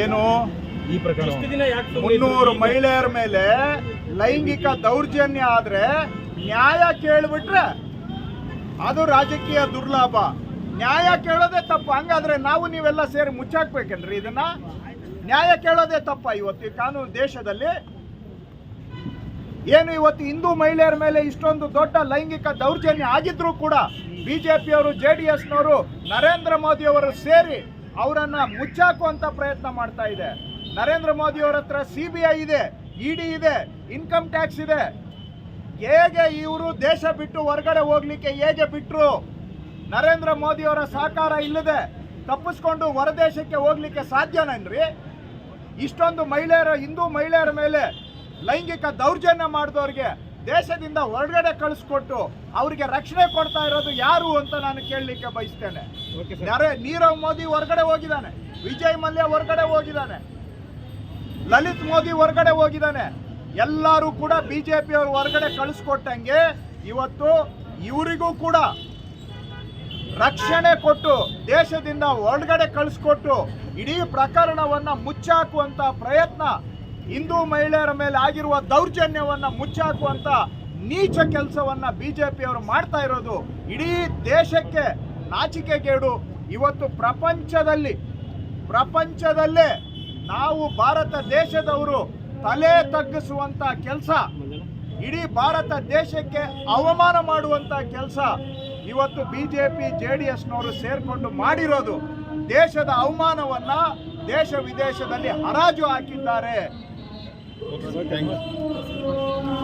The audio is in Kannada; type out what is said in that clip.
ಏನು? ಈ ಪ್ರಕರಣ. ಮುನ್ನೂರು ಮಹಿಳೆಯರ ಮೇಲೆ ಲೈಂಗಿಕ ದೌರ್ಜನ್ಯ ಆದ್ರೆ ನ್ಯಾಯ ಕೇಳಿಬಿಟ್ರೆ ಅದು ರಾಜಕೀಯ ದುರ್ಲಾಭ. ನ್ಯಾಯ ಕೇಳೋದೇ ತಪ್ಪು. ಹಂಗಾದ್ರೆ ನಾವು ನೀವೆಲ್ಲ ಸೇರಿ ಮುಚ್ಚಾಕ್ಬೇಕೇನ್ರಿ ಇದನ್ನ? ನ್ಯಾಯ ಕೇಳೋದೇ ತಪ್ಪ ಇವತ್ತು ಈ ಕಾನೂನು ದೇಶದಲ್ಲಿ. ಏನು ಇವತ್ತು ಹಿಂದೂ ಮಹಿಳೆಯರ ಮೇಲೆ ಇಷ್ಟೊಂದು ದೊಡ್ಡ ಲೈಂಗಿಕ ದೌರ್ಜನ್ಯ ಆಗಿದ್ರು ಕೂಡ ಬಿಜೆಪಿಯವರು ಜೆ ಡಿ ಎಸ್ನವರು ನರೇಂದ್ರ ಮೋದಿಯವರು ಸೇರಿ ಅವರನ್ನ ಮುಚ್ಚಾಕುವಂತ ಪ್ರಯತ್ನ ಮಾಡ್ತಾ ಇದೆ. ನರೇಂದ್ರ ಮೋದಿ ಅವರ ಹತ್ರ ಸಿ ಬಿ ಐ ಇದೆ ಇಡಿ ಇದೆ ಇನ್ಕಮ್ ಟ್ಯಾಕ್ಸ್ ಇದೆ. ಹೇಗೆ ಇವರು ದೇಶ ಬಿಟ್ಟು ಹೊರಗಡೆ ಹೋಗ್ಲಿಕ್ಕೆ ಹೇಗೆ ಬಿಟ್ರು? ನರೇಂದ್ರ ಮೋದಿ ಅವರ ಸಹಕಾರ ಇಲ್ಲದೆ ತಪ್ಪಿಸ್ಕೊಂಡು ಹೊರದೇಶಕ್ಕೆ ಹೋಗ್ಲಿಕ್ಕೆ ಸಾಧ್ಯನೇನ್ರಿ ಇಷ್ಟೊಂದು ಮಹಿಳೆಯರ, ಹಿಂದೂ ಮಹಿಳೆಯರ ಮೇಲೆ ಲೈಂಗಿಕ ದೌರ್ಜನ್ಯ ಮಾಡಿದವ್ರಿಗೆ ದೇಶದಿಂದ ಹೊರಗಡೆ ಕಳಿಸ್ಕೊಟ್ಟು ಅವರಿಗೆ ರಕ್ಷಣೆ ಕೊಡ್ತಾ ಇರೋದು ಯಾರು ಅಂತ ನಾನು ಕೇಳಲಿಕ್ಕೆ ಬಯಸ್ತೇನೆ. ನೀರವ್ ಮೋದಿ ಹೊರಗಡೆ ಹೋಗಿದ್ದಾನೆ ವಿಜಯ್ ಮಲ್ಯ ಹೊರಗಡೆ ಹೋಗಿದ್ದಾನೆ ಲಲಿತ್ ಮೋದಿ ಹೊರಗಡೆ ಹೋಗಿದ್ದಾನೆ ಎಲ್ಲರೂ ಕೂಡ ಬಿಜೆಪಿ ಅವರು ಹೊರಗಡೆ ಕಳಿಸ್ಕೊಟ್ಟಂಗೆ ಇವತ್ತು ಇವರಿಗೂ ಕೂಡ ರಕ್ಷಣೆ ಕೊಟ್ಟು ದೇಶದಿಂದ ಹೊರಗಡೆ ಕಳಿಸ್ಕೊಟ್ಟು ಇಡೀ ಪ್ರಕರಣವನ್ನ ಮುಚ್ಚಾಕುವಂತ ಪ್ರಯತ್ನ ಹಿಂದೂ ಮಹಿಳೆಯರ ಮೇಲೆ ಆಗಿರುವ ದೌರ್ಜನ್ಯವನ್ನು ಮುಚ್ಚಾಕುವಂತ ನೀಚ ಕೆಲಸವನ್ನ ಬಿಜೆಪಿ ಅವರು ಮಾಡ್ತಾ ಇರೋದು ಇಡೀ ದೇಶಕ್ಕೆ ನಾಚಿಕೆಗೇಡು. ಇವತ್ತು ಪ್ರಪಂಚದಲ್ಲಿ, ಪ್ರಪಂಚದಲ್ಲೇ ನಾವು ಭಾರತ ದೇಶದವರು ತಲೆ ತಗ್ಗಿಸುವಂತ ಕೆಲಸ. ಇಡೀ ಭಾರತ ದೇಶಕ್ಕೆ ಅವಮಾನ ಮಾಡುವಂತ ಕೆಲಸ ಇವತ್ತು ಬಿಜೆಪಿ, ಜೆ ಡಿ ಎಸ್ನವರು ಸೇರಿಕೊಂಡು ಮಾಡಿರೋದು. ದೇಶದ ಅವಮಾನವನ್ನ ದೇಶ ವಿದೇಶದಲ್ಲಿ ಹರಾಜು ಹಾಕಿದ್ದಾರೆ. 我等会。